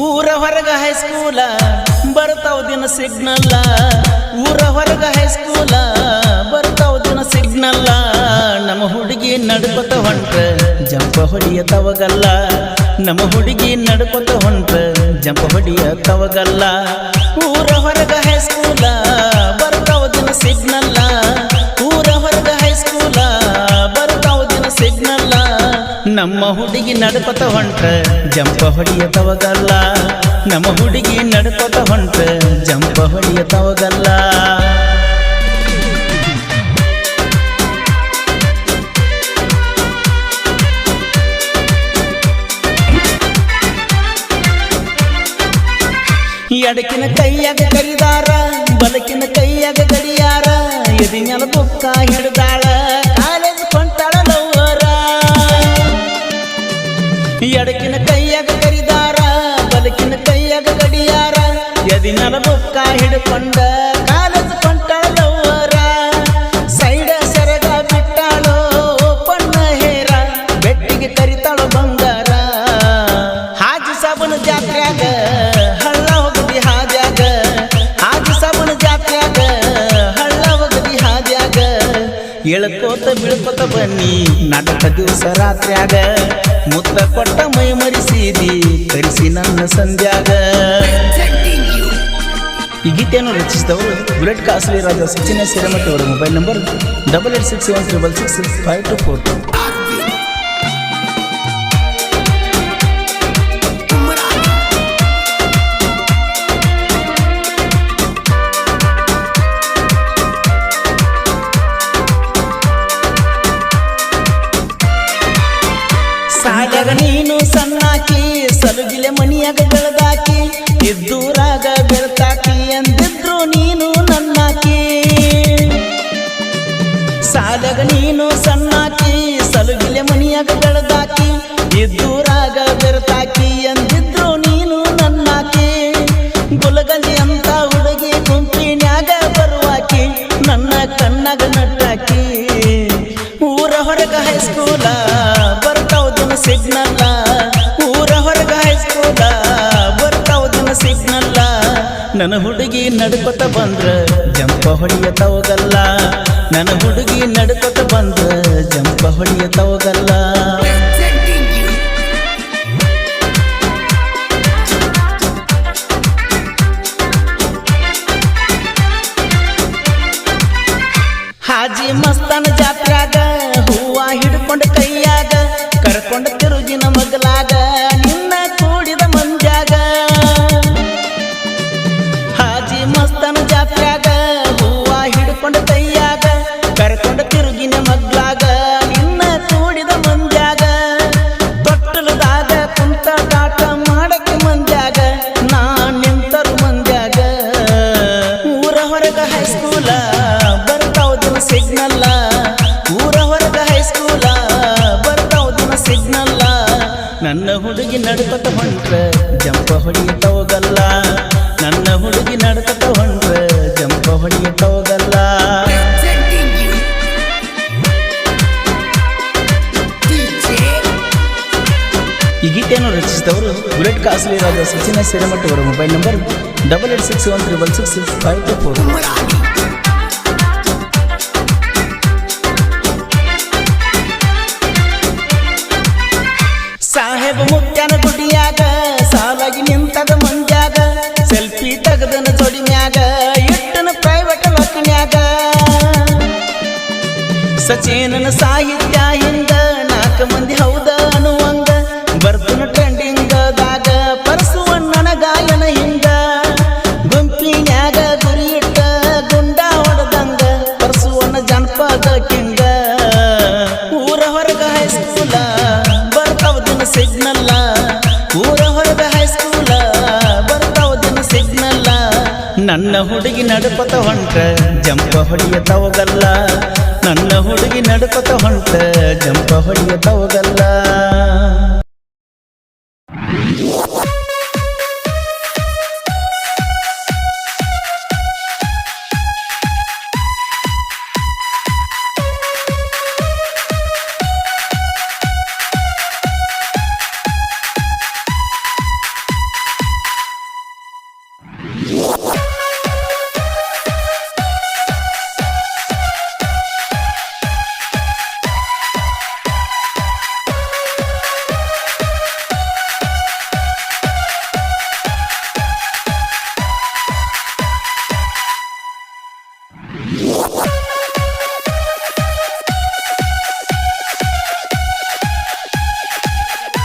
ಊರ ಹೊರಗ ಹೈಸ್ಕೂಲ ಬರ್ತಾವ ದಿನ ಸಿಗ್ನಲ್ಲ ಊರ ಹೊರಗ ಹೈಸ್ಕೂಲ ಬರ್ತಾವ ದಿನ ಸಿಗ್ನಲ್ಲ ನಮ್ಮ ಹುಡುಗಿ ನಡ್ಕೊತ ಹೊಂಟ ಜಂಪ ಹೊಡಿಯ ತವಗಲ್ಲ. ನಮ್ಮ ಹುಡುಗಿ ನಡ್ಕೊತ ಹೊಂಟ ಜಂಪ ಹೊಡಿಯ ತವಗಲ್ಲ. ಊರ ಹೊರಗ ಹೈಸ್ಕೂಲ ಬರ್ತಾವ ನಮ್ಮ ಹುಡುಗಿ ನಡ್ಕೊತ ಹೊಂಟ ಜಂಪ ಹೊಡಿಯ ತವಗಲ್ಲ ನಮ್ಮ ಹುಡುಗಿ ನಡ್ಕೊತ ಹೊಂಟ ಜಂಪ ಹೊಡಿಯ ತವಗಲ್ಲ ಎಡಕಿನ ಕೈಯಾಗ ಕರಿದಾರ, ಬಲಕಿನ ಕೈಯಾಗ ಗಡಿಯಾರ ಎದಿನ ಬುಕ್ಕ ಹಿಡ್ದಾಳ ಎದಿನ್ಯಾಲ ಬುಕ್ಕ ಹಿಡ್ಕೊಂಡ ಕಾಲೇಜ್ ಕೊಂಟಾಳ ಲವ್ವರ ಸೈಡ ಸೆರಗ ಬಿಟ್ಟಾಳೋ ಪಣ್ಣ ಹೇರ. ಬೆಟ್ಟಿಗೆ ಕರಿತಾಳೋ ಬಂಗಾರ. ಹಾಜಿ ಸಾಬನ ಜಾತ್ರ್ಯಾಗ, ಹಳ್ಳ ಹೋಗದಿ ಹಾದ್ಯಾಗ. ಹಾಜಿ ಸಾಬನ ಜಾತ್ರ್ಯಾಗ, ಹಳ್ಳ ಹೋಗದಿ ಹಾದ್ಯಾಗ. ಎಳ್ಕೋತ ಬಿಳ್ಕೋತ ಬನ್ನಿ ನಾಟಕ ದಿವಸ ರಾತ್ರ್ಯಾಗ. ಮುತ್ತ ಕೊಟ್ಟ ಮೈ ಮರಿಸಿದಿ ಕರಿಸಿ ನನ್ನ ಸಂಧ್ಯಾಗ ಈ ಗೀತೆಯನ್ನು ರಚಿಸಿದವರು ಬುಲೆಟ್ ಕಾಸಲಿ ರಾಜ ಸಚಿನ ಸಿರಮಟ್ಟಿ ಅವರ mobile number double eight six seven triple six five two four two. ಸಾಗರ ನೀನು ಸಣ್ಣಾಕಿ, ಸಲುಗಿಲೆ ಮನಿಯಾಗ ಬೆಳೆದಾಕಿ ಇದ್ದೂರಾಗ ಬೆರ್ತಾಕಿ ಎಂದಿದ್ರು ನೀನು ನನ್ನಾಕಿ. ಗುಲಗಲಿ ಅಂತ ಹುಡುಗಿ ಗುಂಪಿನ್ಯಾಗ ಬರುವಾಕಿ, ನನ್ನ ಕಣ್ಣಾಗ ನಟ್ಟಾಕಿ. ಊರ ಹೊರಗ ಹೈಸ್ಕೂಲ ಬರ್ತಾವ ದಿನ ಸಿಗ್ನಲ್ಲ ಊರ ಹೊರಗ ಹೈಸ್ಕೂಲ ಬರ್ತಾವ ದಿನ ಸಿಗ್ನಲ್ಲ ನನ್ನ ಹುಡುಗಿ ನಡ್ಕೊತ ಬಂದ್ರ, ಜಂಪ ಹೊಡಿಯ ತವಗಲ್ಲ ನನ್ನ ಹುಡುಗಿ ನಡ್ಕೊತ ಬಂದ್ರ, ಜಂಪ ಹೊಡಿಯ ತವಗಲ್ಲ ಹುಡುಗಿ ನಡ್ಕೊತ ಹೊಂಟ್ರ, ಜಂಪ ಹೋಗಲ್ಲ. ನನ್ನ ಹುಡುಗಿ ನಡ್ಕೊತ ಹೊಂಟ್ರ, ಜಂಪ ಹೋಗಲ್ಲ. ಈ ಗೀತೆಯನ್ನು ರಚಿಸಿದವರು ಬುಲೆಟ್ ಕಾಸಲಿ ರಾಜ ಸಚಿನ ಸಿರಮಟ್ಟಿ ಅವರ mobile number double eight six one triple six five two four. ಸಾಹೇಬ ಮುತ್ಯನ ಗುಡಿಯಾಗ ಸಾಲಾಗಿ ನಿಂತದ ಮಂದ್ಯಾಗ, ಸೆಲ್ಫಿ ತೆಗೆದನ ಜೋಡಿ ಮ್ಯಾಗ ಇಟ್ಟನ ಪ್ರೈವೇಟ್ ಲಕ್ನ್ಯಾಗ. ಸಚಿನನ ಸಾಹಿತ್ಯ ಹಿಂದ ನಾಲ್ಕು ಮಂದಿ ಹೌದ ಅನ್ನುವಂಗ, ಬರ್ತನ ಟ್ರೆಂಡಿಂಗದಾಗ ಪರಸುವಣ್ಣನ ಗಾಯನ ಸಿಗ್ನಲ್ಲ. ಊರ ಹೊರದ ಹೈಸ್ಕೂಲ ಬರ್ತಾವ ದಿನ ಸಿಗ್ನಲ್ಲ. ನನ್ನ ಹುಡುಗಿ ನಡುಪತ ಹೊಂಟ ಜಂಪ ಹೊಡಿಯ ತವಗಲ್ಲ ನನ್ನ ಹುಡುಗಿ ನಡುಪತ ಹೊಂಟ ಜಂಪ ಹೊಡಿಯ ತವಗಲ್ಲ